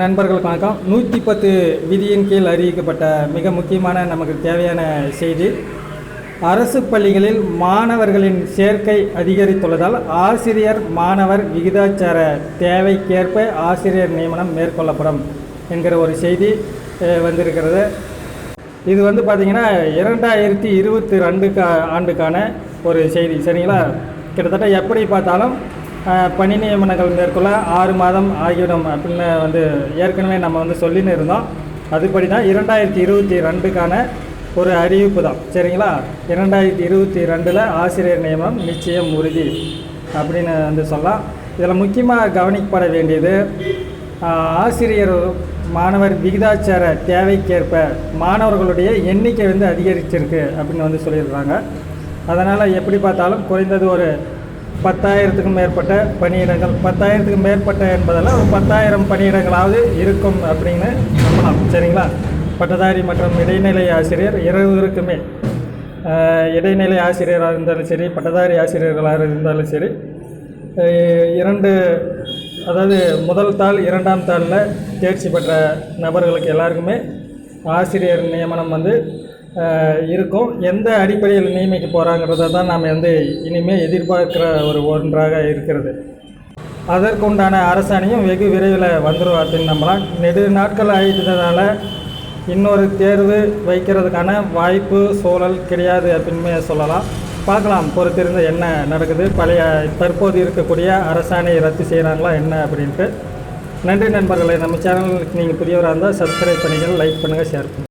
நண்பர்களுக்கு வணக்கம். நூற்றி பத்து விதியின் கீழ் அறிவிக்கப்பட்ட மிக முக்கியமான நமக்கு தேவையான செய்தி. அரசு பள்ளிகளில் மாணவர்களின் சேர்க்கை அதிகரித்துள்ளதால் ஆசிரியர் மாணவர் விகிதாச்சார தேவைக்கேற்ப ஆசிரியர் நியமனம் மேற்கொள்ளப்படும் என்கிற ஒரு செய்தி வந்திருக்கிறது. இது வந்து பார்த்திங்கன்னா இரண்டாயிரத்தி இருபத்தி ரெண்டு ஆண்டுக்கான ஒரு செய்தி. சரிங்களா? கிட்டத்தட்ட எப்படி பார்த்தாலும் பணி நியமனங்கள் மேற்கொள்ள ஆறு மாதம் ஆகிவிடும் அப்படின்னு வந்து ஏற்கனவே நம்ம வந்து சொல்லின்னு இருந்தோம். அதுபடி தான் இரண்டாயிரத்தி இருபத்தி ரெண்டுக்கான ஒரு அறிவிப்பு தான். சரிங்களா? இரண்டாயிரத்தி இருபத்தி ரெண்டில் ஆசிரியர் நியமனம் நிச்சயம் உறுதி அப்படின்னு வந்து சொல்லலாம். இதில் முக்கியமாக கவனிக்கப்பட வேண்டியது ஆசிரியர் மாணவர் விகிதாச்சார தேவைக்கேற்ப மாணவர்களுடைய எண்ணிக்கை வந்து அதிகரிச்சிருக்கு அப்படின்னு வந்து சொல்லியிருக்காங்க. அதனால் எப்படி பார்த்தாலும் குறைந்தது ஒரு பத்தாயிரத்துக்கும் மேற்பட்ட பணியிடங்கள். பத்தாயிரத்துக்கும் மேற்பட்ட என்பதால் ஒரு பத்தாயிரம் பணியிடங்களாவது இருக்கும் அப்படின்னு நம்பலாம். சரிங்களா? பட்டதாரி மற்றும் இடைநிலை ஆசிரியர் இருவருக்குமே இடைநிலை ஆசிரியராக இருந்தாலும் சரி பட்டதாரி ஆசிரியர்களாக இருந்தாலும் சரி இரண்டு அதாவது முதல் தாள் இரண்டாம் தாளில் தேர்ச்சி பெற்ற நபர்களுக்கு எல்லாருக்குமே ஆசிரியர் நியமனம் வந்து இருக்கும். எந்த அடிப்படையில் நியமிக்க போகிறாங்கிறத தான் நாம் வந்து இனிமேல் எதிர்பார்க்குற ஒரு ஒன்றாக இருக்கிறது. அதற்குண்டான அரசாணையும் வெகு விரைவில் வந்துடும் அப்படின்னு நம்பலாம். நெடு நாட்கள் ஆகிட்டதுனால இன்னொரு தேர்வு வைக்கிறதுக்கான வாய்ப்பு சூழல் கிடையாது அப்படின்னு சொல்லலாம். பார்க்கலாம் பொறுத்திருந்து என்ன நடக்குது. பழைய தற்போது இருக்கக்கூடிய அரசாணையை ரத்து செய்கிறாங்களா என்ன அப்படின்ட்டு. நன்றி நண்பர்களே நம்ம சேனலுக்கு நீங்கள் புதியவராக இருந்தால் சப்ஸ்கிரைப் பண்ணிக்கணும் லைக் பண்ணுங்கள் ஷேர் பண்ணுங்கள்